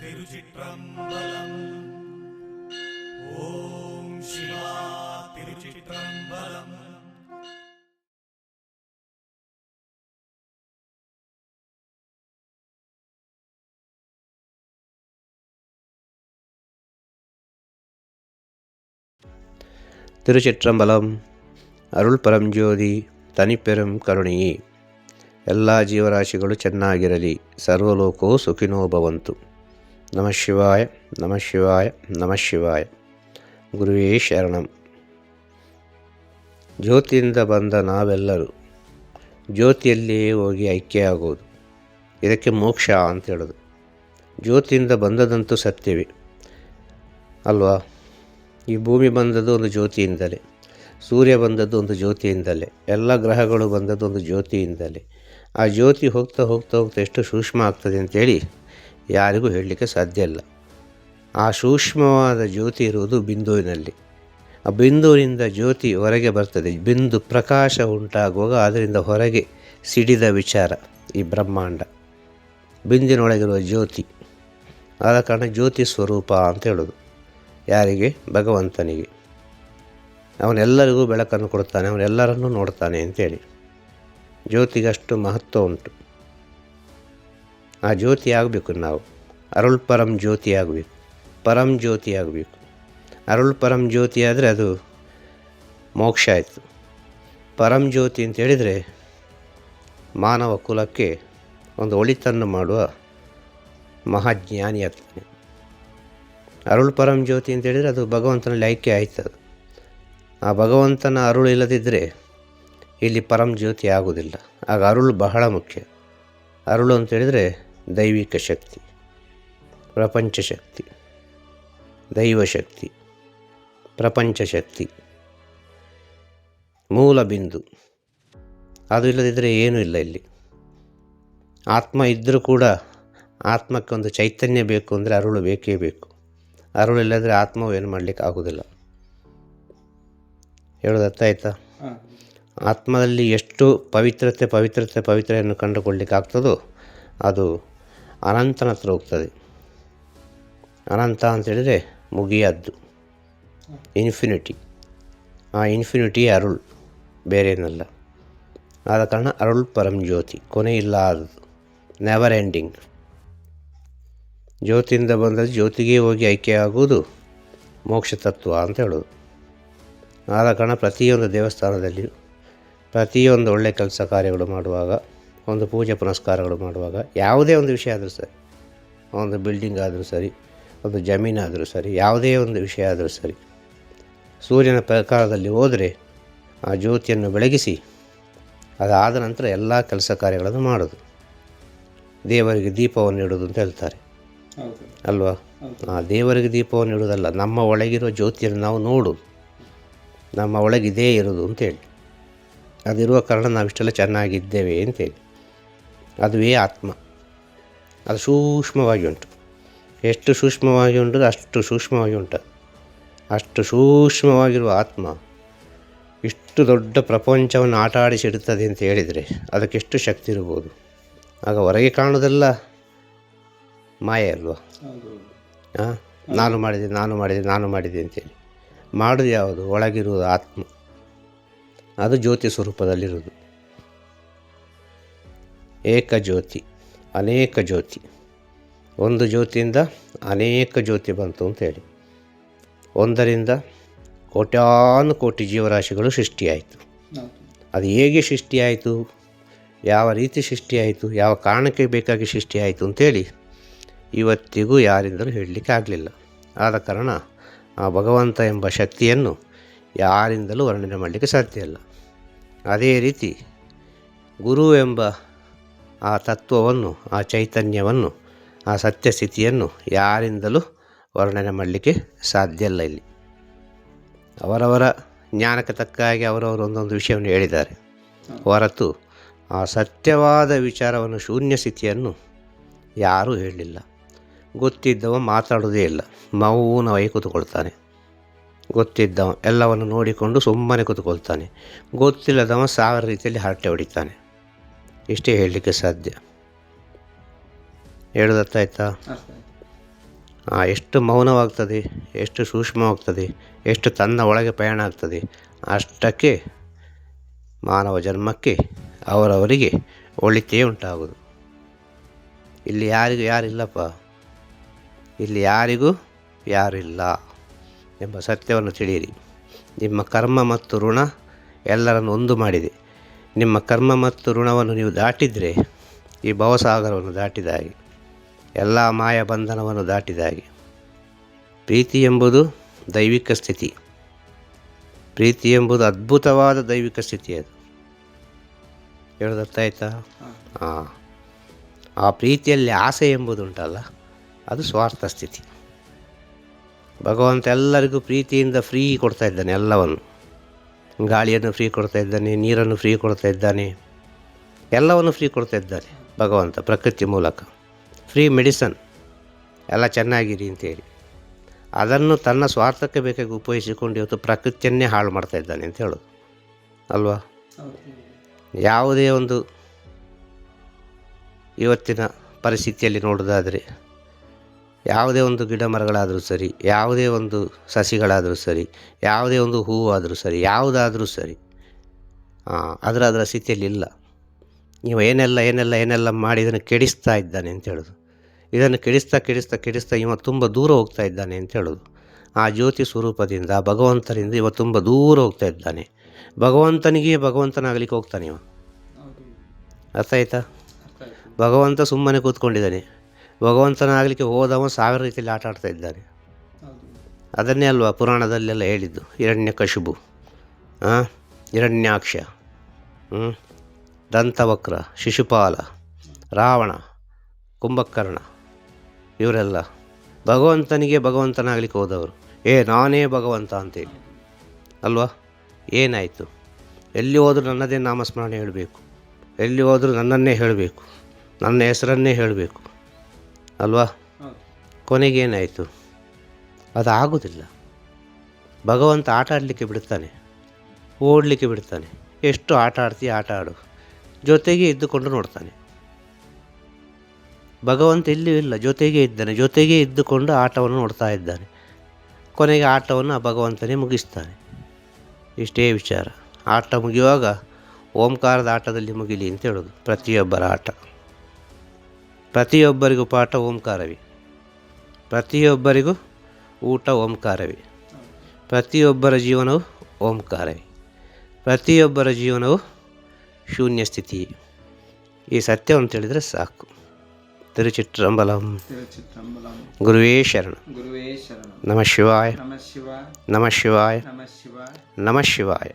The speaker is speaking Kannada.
திருச்சிற்றம்பலம் ஓம் சிவா திருச்சிற்றம்பலம் திருச்சிற்றம்பலம் ಅರುಳ್ ಪರಂಜ್ಯೋತಿ ತನಿಪೆರಂ ಕರುಣಿಯಿ ಎಲ್ಲ ಜೀವರಾಶಿಗಳು ಚೆನ್ನಾಗಿರಲಿ ಸರ್ವಲೋಕವು ಸುಖಿನೋ ಭವಂತು ನಮಃ ಶಿವಾಯ ನಮಃ ಶಿವಾಯ ನಮಃ ಶಿವಾಯ ಗುರುವೇ ಶರಣಂ ಜ್ಯೋತಿಯಿಂದ ಬಂದ ನಾವೆಲ್ಲರೂ ಜ್ಯೋತಿಯಲ್ಲಿಯೇ ಹೋಗಿ ಐಕ್ಯ ಆಗೋದು ಇದಕ್ಕೆ ಮೋಕ್ಷ ಅಂತ ಹೇಳೋದು. ಜ್ಯೋತಿಯಿಂದ ಬಂದದಂತೂ ಸತ್ಯವೇ. ಅಲ್ವಾ? ಈ ಭೂಮಿ ಬಂದದ್ದು ಒಂದು ಜ್ಯೋತಿಯಿಂದಲೇ. ಸೂರ್ಯ ಬಂದದ್ದು ಒಂದು ಜ್ಯೋತಿಯಿಂದಲೇ. ಎಲ್ಲ ಗ್ರಹಗಳು ಬಂದದ್ದು ಒಂದು ಜ್ಯೋತಿಯಿಂದಲೇ. ಆ ಜ್ಯೋತಿ ಹೋಗ್ತಾ ಹೋಗ್ತಾ ಹೋಗ್ತಾ ಎಷ್ಟು ಸೂಕ್ಷ್ಮ ಆಗ್ತದೆ ಅಂತೇಳಿ ಯಾರಿಗೂ ಹೇಳಲಿಕ್ಕೆ ಸಾಧ್ಯ ಇಲ್ಲ. ಆ ಸೂಕ್ಷ್ಮವಾದ ಜ್ಯೋತಿ ಇರುವುದು ಬಿಂದುವಿನಲ್ಲಿ. ಆ ಬಿಂದುವಿನಿಂದ ಜ್ಯೋತಿ ಹೊರಗೆ ಬರ್ತದೆ. ಬಿಂದು ಪ್ರಕಾಶ ಉಂಟಾಗುವಾಗ ಅದರಿಂದ ಹೊರಗೆ ಸಿಡಿದ ವಿಚಾರ, ಈ ಬ್ರಹ್ಮಾಂಡ. ಬಿಂದಿನೊಳಗಿರುವ ಜ್ಯೋತಿ, ಆದ ಕಾರಣ ಜ್ಯೋತಿ ಸ್ವರೂಪ ಅಂತ ಹೇಳೋದು. ಯಾರಿಗೆ? ಭಗವಂತನಿಗೆ. ಅವನೆಲ್ಲರಿಗೂ ಬೆಳಕನ್ನು ಕೊಡ್ತಾನೆ ಅವನೆಲ್ಲರನ್ನೂ ನೋಡ್ತಾನೆ ಅಂತೇಳಿ. ಜ್ಯೋತಿಗಷ್ಟು ಮಹತ್ವ ಉಂಟು. ಆ ಜ್ಯೋತಿ ಆಗಬೇಕು ನಾವು. ಅರುಳ್ ಪರಂ ಜ್ಯೋತಿ ಆಗಬೇಕು. ಪರಂ ಜ್ಯೋತಿ ಆಗಬೇಕು. ಅರುಳ್ ಪರಂ ಜ್ಯೋತಿ ಆದರೆ ಅದು ಮೋಕ್ಷ ಆಯಿತು. ಪರಂ ಜ್ಯೋತಿ ಅಂತ ಹೇಳಿದರೆ ಮಾನವ ಕುಲಕ್ಕೆ ಒಂದು ಒಳಿತನ್ನು ಮಾಡುವ ಮಹಾಜ್ಞಾನಿ ಅರುಳ್ ಪರಂ ಜ್ಯೋತಿ ಅಂತ ಹೇಳಿದರೆ ಅದು ಭಗವಂತನಲ್ಲಿ ಐಕ್ಯ ಆಯ್ತದೆ ಆ ಭಗವಂತನ ಅರುಳು ಇಲ್ಲದಿದ್ದರೆ ಇಲ್ಲಿ ಪರಂ ಜ್ಯೋತಿ ಆಗುವುದಿಲ್ಲ ಆಗ ಅರುಳು ಬಹಳ ಮುಖ್ಯ. ಅರುಳು ಅಂತ ಹೇಳಿದರೆ ದೈವಿಕ ಶಕ್ತಿ ಪ್ರಪಂಚ ಶಕ್ತಿ ದೈವ ಶಕ್ತಿ ಪ್ರಪಂಚ ಶಕ್ತಿ ಮೂಲ ಬಿಂದು. ಅದು ಇಲ್ಲದಿದ್ದರೆ ಏನೂ ಇಲ್ಲ ಇಲ್ಲಿ. ಆತ್ಮ ಇದ್ದರೂ ಕೂಡ ಆತ್ಮಕ್ಕೆ ಒಂದು ಚೈತನ್ಯ ಬೇಕು ಅಂದರೆ ಅರುಳು ಬೇಕೇ ಬೇಕು. ಅರುಳು ಇಲ್ಲದ್ರೆ ಆತ್ಮವು ಏನು ಮಾಡಲಿಕ್ಕೆ ಆಗೋದಿಲ್ಲ. ಹೇಳೋದು ಅರ್ಥ ಆಯ್ತಾ? ಆತ್ಮದಲ್ಲಿ ಎಷ್ಟು ಪವಿತ್ರತೆ ಪವಿತ್ರತೆ ಪವಿತ್ರೆಯನ್ನು ಕಂಡುಕೊಳ್ಳಿಕ್ಕೆ ಆಗ್ತದೋ ಅದು ಅನಂತನ ಹತ್ರ ಹೋಗ್ತದೆ. ಅನಂತ ಅಂತೇಳಿದರೆ ಮುಗಿಯದ್ದು. ಇನ್ಫಿನಿಟಿ ಆ ಇನ್ಫಿನಿಟಿ ಅರುಳ್, ಬೇರೇನಲ್ಲ. ಆದ ಕಾರಣ ಅರುಳ್ ಪರಂ ಜ್ಯೋತಿ, ಕೊನೆ ಇಲ್ಲ ಅದು ನೆವರ್ ಎಂಡಿಂಗ್ ಜ್ಯೋತಿಯಿಂದ ಬಂದದ್ದು ಜ್ಯೋತಿಗೆ ಹೋಗಿ ಐಕ್ಯ ಆಗುವುದು ಮೋಕ್ಷ ತತ್ವ ಅಂತ ಹೇಳೋದು. ಆದ ಕಾರಣ ಪ್ರತಿಯೊಂದು ದೇವಸ್ಥಾನದಲ್ಲಿಯೂ ಪ್ರತಿಯೊಂದು ಒಳ್ಳೆಯ ಕೆಲಸ ಕಾರ್ಯಗಳು ಮಾಡುವಾಗ ಒಂದು ಪೂಜೆ ಪುನಸ್ಕಾರಗಳು ಮಾಡುವಾಗ ಯಾವುದೇ ಒಂದು ವಿಷಯ ಆದರೂ ಸರಿ ಒಂದು ಬಿಲ್ಡಿಂಗ್ ಆದರೂ ಸರಿ ಒಂದು ಜಮೀನಾದರೂ ಸರಿ ಯಾವುದೇ ಒಂದು ವಿಷಯ ಆದರೂ ಸರಿ ಸೂರ್ಯನ ಪ್ರಕಾರದಲ್ಲಿ ಹೋದರೆ ಆ ಜ್ಯೋತಿಯನ್ನು ಬೆಳಗಿಸಿ ಅದಾದ ನಂತರ ಎಲ್ಲ ಕೆಲಸ ಕಾರ್ಯಗಳನ್ನು ಮಾಡೋದು. ದೇವರಿಗೆ ದೀಪವನ್ನು ಇಡೋದು ಅಂತ ಹೇಳ್ತಾರೆ. ಅಲ್ವಾ? ಆ ದೇವರಿಗೆ ದೀಪವನ್ನು ಇಡೋದಲ್ಲ ನಮ್ಮ ಒಳಗಿರೋ ಜ್ಯೋತಿಯನ್ನು ನಾವು ನೋಡು ನಮ್ಮ ಒಳಗಿದೇ ಇರೋದು ಅಂತೇಳಿ ಅದಿರುವ ಕಾರಣ ನಾವಿಷ್ಟೆಲ್ಲ ಚೆನ್ನಾಗಿದ್ದೇವೆ ಅಂತೇಳಿ ಅದುವೇ ಆತ್ಮ. ಅದು ಸೂಕ್ಷ್ಮವಾಗಿ ಉಂಟು. ಎಷ್ಟು ಸೂಕ್ಷ್ಮವಾಗಿ ಉಂಟು ಅಷ್ಟು ಸೂಕ್ಷ್ಮವಾಗಿ ಉಂಟು ಅಷ್ಟು ಸೂಕ್ಷ್ಮವಾಗಿರುವ ಆತ್ಮ ಇಷ್ಟು ದೊಡ್ಡ ಪ್ರಪಂಚವನ್ನು ಆಟ ಆಡಿಸಿಡುತ್ತದೆ ಅಂತ ಹೇಳಿದರೆ ಅದಕ್ಕೆಷ್ಟು ಶಕ್ತಿ ಇರ್ಬೋದು ಆಗ ಹೊರಗೆ ಕಾಣೋದೆಲ್ಲ ಮಾಯ ಅಲ್ವಾ? ಹಾಂ ನಾನು ಮಾಡಿದೆ ನಾನು ಮಾಡಿದೆ ನಾನು ಮಾಡಿದೆ ಅಂತೇಳಿ. ಮಾಡೋದು ಯಾವುದು? ಒಳಗಿರುವುದು ಆತ್ಮ. ಅದು ಜ್ಯೋತಿ ಸ್ವರೂಪದಲ್ಲಿರುವುದು. ಏಕ ಜ್ಯೋತಿ, ಅನೇಕ ಜ್ಯೋತಿ. ಒಂದು ಜ್ಯೋತಿಯಿಂದ ಅನೇಕ ಜ್ಯೋತಿ ಬಂತು ಅಂತೇಳಿ ಒಂದರಿಂದ ಕೋಟ್ಯಾನು ಕೋಟಿ ಜೀವರಾಶಿಗಳು ಸೃಷ್ಟಿಯಾಯಿತು. ಅದು ಹೇಗೆ ಸೃಷ್ಟಿಯಾಯಿತು? ಯಾವ ರೀತಿ ಸೃಷ್ಟಿಯಾಯಿತು? ಯಾವ ಕಾರಣಕ್ಕೆ ಬೇಕಾಗಿ ಸೃಷ್ಟಿಯಾಯಿತು ಅಂತೇಳಿ ಇವತ್ತಿಗೂ ಯಾರಿಂದಲೂ ಹೇಳಲಿಕ್ಕೆ ಆಗಲಿಲ್ಲ. ಆದ ಕಾರಣ ಆ ಭಗವಂತ ಎಂಬ ಶಕ್ತಿಯನ್ನು ಯಾರಿಂದಲೂ ವರ್ಣನೆ ಮಾಡಲಿಕ್ಕೆ ಸಾಧ್ಯ ಇಲ್ಲ. ಅದೇ ರೀತಿ ಗುರು ಎಂಬ ಆ ತತ್ವವನ್ನು, ಆ ಚೈತನ್ಯವನ್ನು, ಆ ಸತ್ಯಸ್ಥಿತಿಯನ್ನು ಯಾರಿಂದಲೂ ವರ್ಣನೆ ಮಾಡಲಿಕ್ಕೆ ಸಾಧ್ಯ ಇಲ್ಲ ಇಲ್ಲಿ. ಅವರವರ ಜ್ಞಾನಕ್ಕೆ ತಕ್ಕ ಹಾಗೆ ಅವರವರು ಒಂದೊಂದು ವಿಷಯವನ್ನು ಹೇಳಿದ್ದಾರೆ. ಹೊರತು ಆ ಸತ್ಯವಾದ ವಿಚಾರವನ್ನು ಶೂನ್ಯ ಸ್ಥಿತಿಯನ್ನು ಯಾರೂ ಹೇಳಲಿಲ್ಲ. ಗೊತ್ತಿದ್ದವ ಮಾತಾಡೋದೇ ಇಲ್ಲ. ಮೌನವಾಗಿ ಕೂತ್ಕೊಳ್ತಾನೆ. ಗೊತ್ತಿದ್ದವ ಎಲ್ಲವನ್ನು ನೋಡಿಕೊಂಡು ಸುಮ್ಮನೆ ಕೂತ್ಕೊಳ್ತಾನೆ. ಗೊತ್ತಿಲ್ಲದವ ಸಾವಿರ ರೀತಿಯಲ್ಲಿ ಹರಟೆ ಹೊಡಿತಾನೆ. ಇಷ್ಟೇ ಹೇಳಲಿಕ್ಕೆ ಸಾಧ್ಯ. ಹೇಳೋದತ್ತಾಯ್ತಾ? ಆ, ಎಷ್ಟು ಮೌನವಾಗ್ತದೆ ಎಷ್ಟು ಸೂಕ್ಷ್ಮವಾಗ್ತದೆ ಎಷ್ಟು ತನ್ನ ಒಳಗೆ ಪ್ರಯಾಣ ಆಗ್ತದೆ ಅಷ್ಟಕ್ಕೆ ಮಾನವ ಜನ್ಮಕ್ಕೆ ಅವರವರಿಗೆ ಒಳಿತೇ ಉಂಟಾಗೋದು ಇಲ್ಲಿ ಯಾರಿಗೂ ಯಾರಿಲ್ಲಪ್ಪ? ಇಲ್ಲಿ ಯಾರಿಗೂ ಯಾರಿಲ್ಲ ಎಂಬ ಸತ್ಯವನ್ನು ತಿಳಿಯಿರಿ. ನಿಮ್ಮ ಕರ್ಮ ಮತ್ತು ಋಣ ಎಲ್ಲರನ್ನು ಒಂದು ಮಾಡಿದೆ. ನಿಮ್ಮ ಕರ್ಮ ಮತ್ತು ಋಣವನ್ನು ನೀವು ದಾಟಿದರೆ ಈ ಭವಸಾಗರವನ್ನು ದಾಟಿದಾಗಿ ಹಾಗೆ ಎಲ್ಲ ಮಾಯ ಬಂಧನವನ್ನು ದಾಟಿದಾಗಿ. ಹಾಗೆ ಪ್ರೀತಿ ಎಂಬುದು ದೈವಿಕ ಸ್ಥಿತಿ. ಪ್ರೀತಿ ಎಂಬುದು ಅದ್ಭುತವಾದ ದೈವಿಕ ಸ್ಥಿತಿ ಅದು. ಹೇಳೋದರ್ಥ ಆಯ್ತಾ? ಹಾಂ. ಆ ಪ್ರೀತಿಯಲ್ಲಿ ಆಸೆ ಎಂಬುದುಂಟಲ್ಲ ಅದು ಸ್ವಾರ್ಥ ಸ್ಥಿತಿ. ಭಗವಂತ ಎಲ್ಲರಿಗೂ ಪ್ರೀತಿಯಿಂದ ಫ್ರೀ ಕೊಡ್ತಾ ಇದ್ದಾನೆ ಎಲ್ಲವನ್ನು. ಗಾಳಿಯನ್ನು ಫ್ರೀ ಕೊಡ್ತಾ ಇದ್ದಾನೆ, ನೀರನ್ನು ಫ್ರೀ ಕೊಡ್ತಾ ಇದ್ದಾನೆ, ಎಲ್ಲವನ್ನು ಫ್ರೀ ಕೊಡ್ತಾ ಇದ್ದಾನೆ ಭಗವಂತ ಪ್ರಕೃತಿ ಮೂಲಕ. ಫ್ರೀ ಮೆಡಿಸನ್ ಎಲ್ಲ ಚೆನ್ನಾಗಿರಿ ಅಂತೇಳಿ ಅದನ್ನು ತನ್ನ ಸ್ವಾರ್ಥಕ್ಕೆ ಬೇಕಾಗಿ ಉಪಯೋಗಿಸಿಕೊಂಡು ಇವತ್ತು ಪ್ರಕೃತಿಯನ್ನೇ ಹಾಳು ಮಾಡ್ತಾ ಇದ್ದಾನೆ ಅಂತ ಹೇಳೋದು. ಅಲ್ವಾ? ಯಾವುದೇ ಒಂದು ಇವತ್ತಿನ ಪರಿಸ್ಥಿತಿಯಲ್ಲಿ ನೋಡೋದಾದರೆ ಯಾವುದೇ ಒಂದು ಗಿಡ ಮರಗಳಾದರೂ ಸರಿ ಯಾವುದೇ ಒಂದು ಸಸಿಗಳಾದರೂ ಸರಿ ಯಾವುದೇ ಒಂದು ಹೂವಾದರೂ ಸರಿ ಯಾವುದಾದರೂ ಸರಿ ಅದರ ಅದರ ಸ್ಥಿತಿಯಲ್ಲಿಲ್ಲ ನೀವು ಏನೆಲ್ಲ ಏನೆಲ್ಲ ಏನೆಲ್ಲ ಮಾಡಿ ಇದನ್ನು ಕೆಡಿಸ್ತಾ ಇದ್ದಾನೆ ಅಂತ ಹೇಳೋದು. ಇದನ್ನು ಕೆಡಿಸ್ತಾ ಕೆಡಿಸ್ತಾ ಕೆಡಿಸ್ತಾ ಇವ ತುಂಬ ದೂರ ಹೋಗ್ತಾ ಇದ್ದಾನೆ ಅಂತ ಹೇಳೋದು. ಆ ಜ್ಯೋತಿ ಸ್ವರೂಪದಿಂದ ಭಗವಂತರಿಂದ ಭಗವಂತನಿಂದ ಇವ ತುಂಬ ದೂರ ಹೋಗ್ತಾ ಇದ್ದಾನೆ. ಭಗವಂತನಿಗೆ ಭಗವಂತನಾಗಲಿಕ್ಕೆ ಹೋಗ್ತಾನೆ ಇವ. ಅರ್ಥ ಆಯ್ತಾ. ಭಗವಂತ ಸುಮ್ಮನೆ ಕೂತ್ಕೊಂಡಿದ್ದಾನೆ. ಭಗವಂತನಾಗಲಿಕ್ಕೆ ಹೋದವ ಸಾವಿರ ರೀತಿಯಲ್ಲಿ ಆಟ ಆಡ್ತಾ ಇದ್ದಾನೆ. ಅದನ್ನೇ ಅಲ್ವಾ ಪುರಾಣದಲ್ಲೆಲ್ಲ ಹೇಳಿದ್ದು. ಹಿರಣ್ಯ ಕಶುಬು ಹಾಂ ಹಿರಣ್ಯಾಕ್ಷ ಹ್ಞೂ ದಂತವಕ್ರ, ಶಿಶುಪಾಲ, ರಾವಣ, ಕುಂಭಕರ್ಣ, ಇವರೆಲ್ಲ ಭಗವಂತನಿಗೆ ಭಗವಂತನಾಗಲಿಕ್ಕೆ ಹೋದವರು. ಏ, ನಾನೇ ಭಗವಂತ ಅಂತೇಳಿ. ಅಲ್ವಾ? ಏನಾಯಿತು? ಎಲ್ಲಿ ಹೋದರೂ ನನ್ನದೇ ನಾಮಸ್ಮರಣೆ ಹೇಳಬೇಕು. ಎಲ್ಲಿ ಹೋದರೂ ನನ್ನನ್ನೇ ಹೇಳಬೇಕು. ನನ್ನ ಹೆಸರನ್ನೇ ಹೇಳಬೇಕು. ಅಲ್ವಾ? ಕೊನೆಗೇನಾಯಿತು ಅದು ಆಗೋದಿಲ್ಲ ಭಗವಂತ ಆಟ ಆಡಲಿಕ್ಕೆ ಬಿಡ್ತಾನೆ. ಓಡಲಿಕ್ಕೆ ಬಿಡ್ತಾನೆ. ಎಷ್ಟು ಆಟ ಆಡ್ತೀಯ ಆಟ ಆಡು. ಜೊತೆಗೆ ಇದ್ದುಕೊಂಡು ನೋಡ್ತಾನೆ. ಭಗವಂತ ಇಲ್ಲಿ ಇಲ್ಲ. ಜೊತೆಗೆ ಇದ್ದಾನೆ. ಜೊತೆಗೆ ಇದ್ದುಕೊಂಡು ಆಟವನ್ನು ನೋಡ್ತಾ ಇದ್ದಾನೆ. ಕೊನೆಗೆ ಆಟವನ್ನು ಆ ಭಗವಂತನೇ ಮುಗಿಸ್ತಾನೆ. ಇಷ್ಟೇ ವಿಚಾರ. ಆಟ ಮುಗಿಯುವಾಗ ಓಂಕಾರದ ಆಟದಲ್ಲಿ ಮುಗಿಲಿ ಅಂತ ಹೇಳೋದು. ಪ್ರತಿಯೊಬ್ಬರ ಆಟ. ಪ್ರತಿಯೊಬ್ಬರಿಗೂ ಪಾಠ ಓಂಕಾರವೇ. ಪ್ರತಿಯೊಬ್ಬರಿಗೂ ಊಟ ಓಂಕಾರವೇ. ಪ್ರತಿಯೊಬ್ಬರ ಜೀವನವು ಓಂಕಾರವೇ. ಪ್ರತಿಯೊಬ್ಬರ ಜೀವನವು ಶೂನ್ಯ ಸ್ಥಿತಿ ಈ ಸತ್ಯವನ್ನು ತಿಳಿದರೆ ಸಾಕು. ತಿರುಚಿಟ್ರಂಬಲಂ. ತಿರುಚಿತ್ರಂಬಲಂ ಗುರುವೇ ಶರಣ. ನಮ ಶಿವಾಯ. ನಮಃ ಶಿವಾಯ. ನಮ ಶಿವಾಯ. ನಮಃ ಶಿವಾಯ.